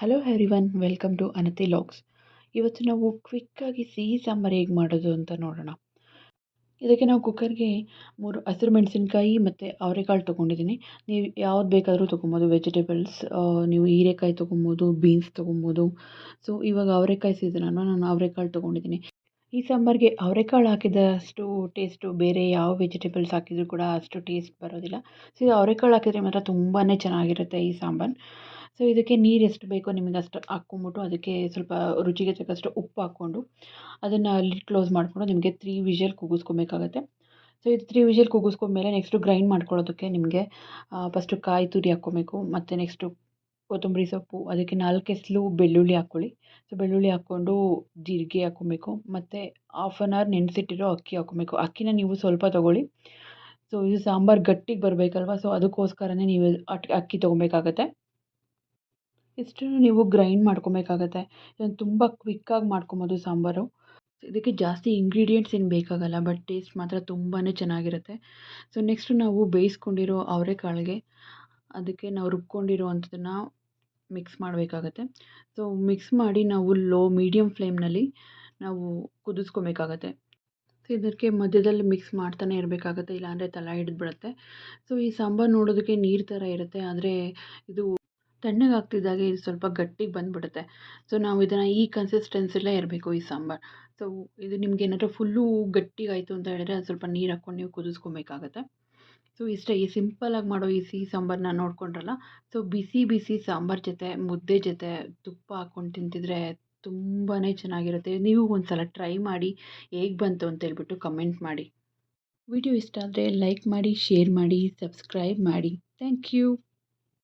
Hello everyone welcome to Anathi logs ಇವತ್ತು ನಾವು ಕ್ವಿಕ್ಕಾಗಿ ಸಿಹಿ ಸಾಂಬಾರು ಹೇಗೆ ಮಾಡೋದು ಅಂತ ನೋಡೋಣ. ಇದಕ್ಕೆ ನಾವು ಕುಕ್ಕರ್ಗೆ ಮೂರು ಹಸಿರು ಮೆಣಸಿನ್ಕಾಯಿ ಮತ್ತು ಅವರೆಕಾಳು ತೊಗೊಂಡಿದ್ದೀನಿ. ನೀವು ಯಾವ್ದು ಬೇಕಾದರೂ ತೊಗೊಬೋದು ವೆಜಿಟೇಬಲ್ಸ್ ನೀವು ಹೀರೆಕಾಯಿ ತೊಗೊಬೋದು ಬೀನ್ಸ್ ತೊಗೊಬೋದು. ಸೊ ಇವಾಗ ಅವರೆಕಾಯಿ ಸೀಸನನ್ನು ನಾನು ಅವರೆಕಾಳು ತೊಗೊಂಡಿದ್ದೀನಿ. ಈ ಸಾಂಬಾರಿಗೆ ಅವರೆಕಾಳು ಹಾಕಿದಷ್ಟು ಟೇಸ್ಟು ಬೇರೆ ಯಾವ ವೆಜಿಟೇಬಲ್ಸ್ ಹಾಕಿದರೂ ಕೂಡ ಅಷ್ಟು ಟೇಸ್ಟ್ ಬರೋದಿಲ್ಲ. ಸೊ ಇದು ಅವರೆಕಾಳು ಹಾಕಿದರೆ ಮಾತ್ರ ತುಂಬಾ ಚೆನ್ನಾಗಿರುತ್ತೆ ಈ ಸಾಂಬಾರು. ಸೊ ಇದಕ್ಕೆ ನೀರು ಎಷ್ಟು ಬೇಕೋ ನಿಮಗೆ ಅಷ್ಟು ಹಾಕ್ಕೊಂಬಿಟ್ಟು ಅದಕ್ಕೆ ಸ್ವಲ್ಪ ರುಚಿಗೆ ತಕ್ಕಷ್ಟು ಉಪ್ಪು ಹಾಕ್ಕೊಂಡು ಅದನ್ನು ಅಲ್ಲಿ ಕ್ಲೋಸ್ ಮಾಡಿಕೊಂಡು ನಿಮಗೆ ತ್ರೀ ವಿಷಲ್ ಕೂಗಿಸ್ಕೊಬೇಕಾಗತ್ತೆ ಸೊ ಇದು ತ್ರೀ ವಿಷಲ್ ಕೂಗಿಸ್ಕೊಂಡ್ಮೇಲೆ ನೆಕ್ಸ್ಟು ಗ್ರೈಂಡ್ ಮಾಡ್ಕೊಳ್ಳೋದಕ್ಕೆ ನಿಮಗೆ ಫಸ್ಟು ಕಾಯಿ ತುರಿ ಹಾಕ್ಕೊಬೇಕು, ಮತ್ತು ನೆಕ್ಸ್ಟು ಕೊತ್ತಂಬರಿ ಸೊಪ್ಪು, ಅದಕ್ಕೆ ನಾಲ್ಕು ಎಸ್ಲು ಬೆಳ್ಳುಳ್ಳಿ ಹಾಕ್ಕೊಳ್ಳಿ. ಸೊ ಬೆಳ್ಳುಳ್ಳಿ ಹಾಕ್ಕೊಂಡು ಜೀರಿಗೆ ಹಾಕ್ಕೊಬೇಕು, ಮತ್ತು ಹಾಫ್ ಆನ್ ಅವರ್ ನೆನೆಸಿಟ್ಟಿರೋ ಅಕ್ಕಿ ಹಾಕ್ಕೊಬೇಕು. ಅಕ್ಕಿನ ನೀವು ಸ್ವಲ್ಪ ತೊಗೊಳ್ಳಿ. ಸೊ ಇದು ಸಾಂಬಾರು ಗಟ್ಟಿಗೆ ಬರಬೇಕಲ್ವ? ಸೊ ಅದಕ್ಕೋಸ್ಕರನೇ ನೀವು ಅಕ್ಕಿ ತೊಗೊಬೇಕಾಗತ್ತೆ. ಇಷ್ಟನ್ನು ನೀವು ಗ್ರೈಂಡ್ ಮಾಡ್ಕೊಬೇಕಾಗತ್ತೆ. ತುಂಬ ಕ್ವಿಕ್ಕಾಗಿ ಮಾಡ್ಕೊಬೋದು ಸಾಂಬಾರು. ಇದಕ್ಕೆ ಜಾಸ್ತಿ ಇಂಗ್ರೀಡಿಯೆಂಟ್ಸ್ ಏನು ಬೇಕಾಗಲ್ಲ, ಬಟ್ ಟೇಸ್ಟ್ ಮಾತ್ರ ತುಂಬಾ ಚೆನ್ನಾಗಿರುತ್ತೆ. ಸೊ, ನೆಕ್ಸ್ಟು ನಾವು ಬೇಯಿಸ್ಕೊಂಡಿರೋ ಅವರೆಕಾಳಿಗೆ ಅದಕ್ಕೆ ನಾವು ರುಬ್ಕೊಂಡಿರೋ ಅಂಥದ್ದನ್ನು ಮಿಕ್ಸ್ ಮಾಡಬೇಕಾಗತ್ತೆ. ಸೊ, ಮಿಕ್ಸ್ ಮಾಡಿ ನಾವು ಲೋ ಮೀಡಿಯಮ್ ಫ್ಲೇಮ್ನಲ್ಲಿ ನಾವು ಕುದಿಸ್ಕೊಬೇಕಾಗತ್ತೆ. ಸೊ, ಇದಕ್ಕೆ ಮಧ್ಯದಲ್ಲಿ ಮಿಕ್ಸ್ ಮಾಡ್ತಾನೆ ಇರಬೇಕಾಗತ್ತೆ, ಇಲ್ಲಾಂದರೆ ತಳ ಹಿಡಿದ್ಬಿಡುತ್ತೆ ಸೊ, ಈ ಸಾಂಬಾರು ನೋಡೋದಕ್ಕೆ ನೀರು ಥರ ಇರುತ್ತೆ, ಆದರೆ ಇದು ತಣ್ಣಗೆ ಆಗ್ತಿದ್ದಾಗೆ ಇದು ಸ್ವಲ್ಪ ಗಟ್ಟಿಗೆ ಬಂದುಬಿಡುತ್ತೆ. ಸೊ, ನಾವು ಇದನ್ನು ಈ ಕನ್ಸಿಸ್ಟೆನ್ಸಿಲ್ಲೇ ಇರಬೇಕು ಈ ಸಾಂಬಾರು. ಸೊ, ಇದು ನಿಮ್ಗೆ ಏನಾದರೂ ಫುಲ್ಲು ಗಟ್ಟಿಗಾಯಿತು ಅಂತ ಹೇಳಿದ್ರೆ ಅದು ಸ್ವಲ್ಪ ನೀರು ಹಾಕ್ಕೊಂಡು ನೀವು ಕುದಿಸ್ಕೊಬೇಕಾಗತ್ತೆ. ಸೊ, ಇಷ್ಟೇ ಈ ಸಿಂಪಲಾಗಿ ಮಾಡೋ ಈ ಸಿಹಿ ಸಾಂಬಾರನ್ನ ನೋಡ್ಕೊಂಡ್ರಲ್ಲ, ಸೊ ಬಿಸಿ ಬಿಸಿ ಸಾಂಬಾರು ಜೊತೆ, ಮುದ್ದೆ ಜೊತೆ ತುಪ್ಪ ಹಾಕ್ಕೊಂಡು ತಿಂತಿದ್ರೆ ತುಂಬಾ ಚೆನ್ನಾಗಿರುತ್ತೆ. ನೀವು ಒಂದು ಸಲ ಟ್ರೈ ಮಾಡಿ ಹೇಗೆ ಬಂತು ಅಂತ ಹೇಳ್ಬಿಟ್ಟು ಕಮೆಂಟ್ ಮಾಡಿ. ವಿಡಿಯೋ ಇಷ್ಟ ಆದರೆ ಲೈಕ್ ಮಾಡಿ, ಶೇರ್ ಮಾಡಿ, ಸಬ್ಸ್ಕ್ರೈಬ್ ಮಾಡಿ. Thank you.